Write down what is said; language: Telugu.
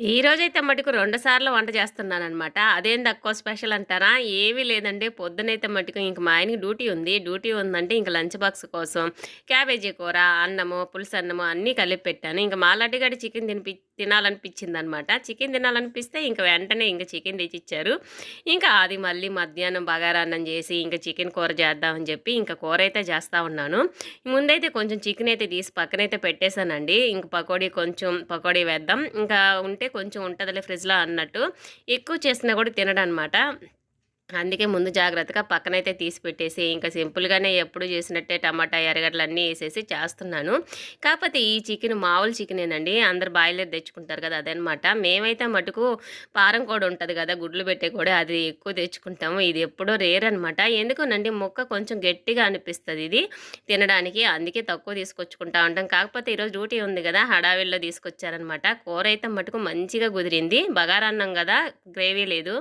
ఈ రోజైతే మటుకు రెండు సార్లు వంట చేస్తున్నానమాట అదేం తక్కువ స్పెషల్ అంటారా? ఏమీ లేదండి. పొద్దునైతే మటుకు ఇంక మా ఆయనకి డ్యూటీ ఉంది. డ్యూటీ ఉందంటే ఇంక లంచ్ బాక్స్ కోసం క్యాబేజీ కూర, అన్నము, పులుసన్నము అన్నీ కలిపి పెట్టాను. ఇంక మా లడ్డుగాడు చికెన్ తినిపి తినాలనిపించిందనమాట. చికెన్ తినాలనిపిస్తే ఇంక వెంటనే ఇంక చికెన్ తెచ్చిచ్చారు. ఇంకా అది మళ్ళీ మధ్యాహ్నం బగారాన్నం చేసి ఇంకా చికెన్ కూర చేద్దామని చెప్పి ఇంకా కూర అయితే చేస్తా ఉన్నాను. ముందైతే కొంచెం చికెన్ అయితే తీసి పక్కనైతే పెట్టేశానండి. ఇంక పకోడీ కొంచెం పకోడీ వేద్దాం. ఇంకా ఉంటే కొంచెం ఉంటదిలే ఫ్రిడ్జ్‌లో అన్నట్టు. ఎక్కువ చేసినా కూడా తినడనమాట. అందుకే ముందు జాగ్రత్తగా పక్కనైతే తీసి పెట్టేసి, ఇంకా సింపుల్‌గానే ఎప్పుడు చేసినట్టే టమాటా, ఎరగడ్డలు అన్నీ వేసేసి చేస్తున్నాను. కాకపోతే ఈ చికెన్ మామూలు చికెనేనండి. అందరు బాయిలర్ తెచ్చుకుంటారు కదా! అదనమాట. మేమైతే మటుకు పారం కూడా ఉంటుంది కదా! గుడ్లు పెట్టే కూడా అది ఎక్కువ తెచ్చుకుంటాము. ఇది ఎప్పుడో రేర్ అనమాట. ఎందుకోనండి ముక్క కొంచెం గట్టిగా అనిపిస్తుంది ఇది తినడానికి. అందుకే తక్కువ తీసుకొచ్చుకుంటా ఉంటాం. కాకపోతే ఈరోజు డ్యూటీ ఉంది కదా! హడావిల్లో తీసుకొచ్చారనమాట. కూర అయితే మటుకు మంచిగా కుదిరింది. బగారన్నం కదా! గ్రేవీ లేదు.